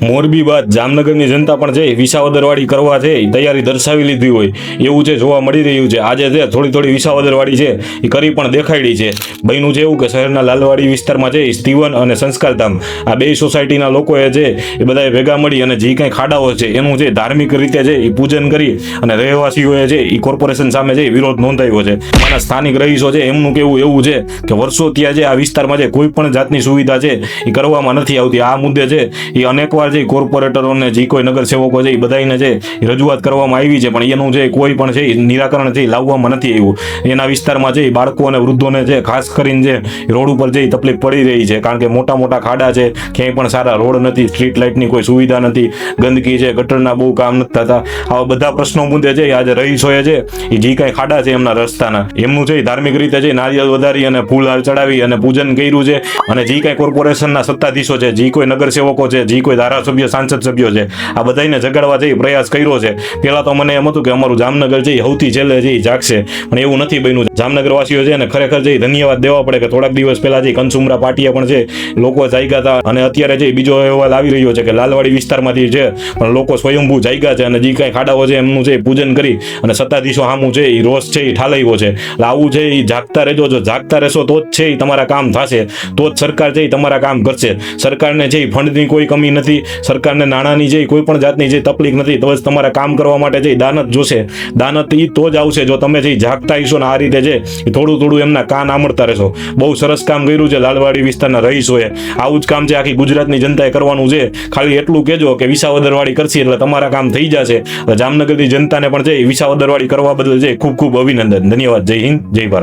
મોરબી બાદ જામનગરની જનતા પણ છે વિસાવદરવાડી કરવા છે તૈયારી દર્શાવી લીધી હોય. એવું છે, જોવા મળી રહ્યું છે. આજે છે, થોડી થોડી વિસાવદરવાડી છે, એ કરી પણ દેખાડી છે. બહેનું છે એવું કે શહેરના લાલવાડી વિસ્તારમાં છે સ્ટીવન અને સંસ્કારધામ. આ બે સોસાયટીના લોકોએ છે, એ બધાએ ભેગા મળી અને જે કાંઈ ખાડાઓ છે, એનું જે ધાર્મિક રીતે છે, એ પૂજન કરી અને રહેવાસીઓએ છે, એ કોર્પોરેશન સામે છે વિરોધ નોંધાવ્યો છે. અમારા સ્થાનિક રહીશો છે, એમનું કેવું એવું છે કે વર્ષો ત્યાં છે, આ વિસ્તારમાં છે, કોઈ પણ જાતની સુવિધા છે, એ કરવામાં નથી આવતી. આ મુદ્દે છે, એ અનેકવાર છે, કોર્પોરેટરોને જે કોઈ નગરસેવકો છે એ બધાને જે રજૂઆત કરવામાં આવી છે, પણ એનું જે કોઈ પણ છે નિરાકરણ છે લાવવામાં નથી આવ્યું. એના વિસ્તારમાં જે બાળકો અને વૃદ્ધોને છે ખાસ કરીને જે રોડ ઉપર જે તકલીફ પડી રહી છે, કારણ કે મોટા મોટા ખાડા છે, ક્યાંય પણ સારા રોડ નથી, સ્ટ્રીટ લાઇટની કોઈ સુવિધા નથી, ગંદકી છે, ગટરના બહુ કામ નથી થતા. આવા બધા પ્રશ્નો મુદ્દે છે આજે રહીશોએ છે, એ જે કાંઈ ખાડા છે એમના રસ્તાના. એમનું છે ધાર્મિક રીતે છે નારિયેળ વધારી અને ફૂલ હાર ચડાવી અને પૂજન કર્યું છે. અને જે કાંઈ કોર્પોરેશનના સત્તાધીશો છે, જે કોઈ નગરસેવકો છે, જે કોઈ ધારાસભ્ય, સાંસદ સભ્યો છે. આ બધાને જગાડવા જઈ પ્રયાસ કર્યો છે. પહેલાં તો મને એમ હતું કે અમારું જામનગર છે એ સૌથી છેલ્લે એ જાગશે. પણ એવું નથી બન્યું. જામનગરવાસીઓ છે ને ખરેખર જઈ ધન્યવાદ દેવા પડે કે થોડાક દિવસ પહેલાં જે કનસુમરા પાટિયા પણ છે. લોકો જાગ્યા હતા અને અત્યારે જે બીજો અહેવાલ આવી રહ્યો છે કે લાલવાડી વિસ્તારમાંથી છે. પણ લોકો સ્વયંભૂ જાગ્યા છે અને જે કાંઈ ખાડાઓ છે એમનું છે પૂજન કરી અને સત્તાધીશો સામું છે એ રોષ છે એ ઠાલવ્યો છે. એટલે આવું છે એ જાગતા રહેજો. જો જાગતા રહેશો તો જ છે એ તમારા કામ થશે. તો જ સરકાર છે એ તમારા કામ કરશે. સરકારને છે એ ફંડની કોઈ કમી નથી. સરકારને નાણાંની જે કોઈ પણ જાતની જે તકલીફ નથી, તો જ તમારે કામ કરવા માટે જે દાનત જોશે. દાનત એ તો જ આવશે જો તમે જે જાગતા હશો ને આ રીતે જે થોડું થોડું એમના કાન આમળતા રહેશો. બહુ સરસ કામ કર્યું છે લાલવાડી વિસ્તારના રહીશોએ. આવું જ કામ છે આખી ગુજરાતની જનતાએ કરવાનું છે. ખાલી એટલું કહેજો કે વિસાવદરવાળી કરશે એટલે તમારા કામ થઈ જશે. જામનગરની જનતાને પણ છે વિસાવદરવાળી કરવા બદલ જે ખૂબ ખૂબ અભિનંદન. ધન્યવાદ. જય હિન્દ. જય ભારત.